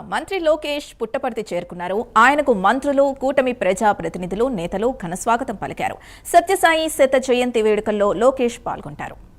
మంత్రి లోకేష్ పుట్టపర్తి చేరుకున్నారు. ఆయనకు మంత్రులు కూటమి ప్రజా ప్రతినిధులు నేతలు ఘనస్వాగతం పలికారు. సత్యసాయి శత జయంతి వేడుకల్లో లోకేష్ పాల్గొంటారు.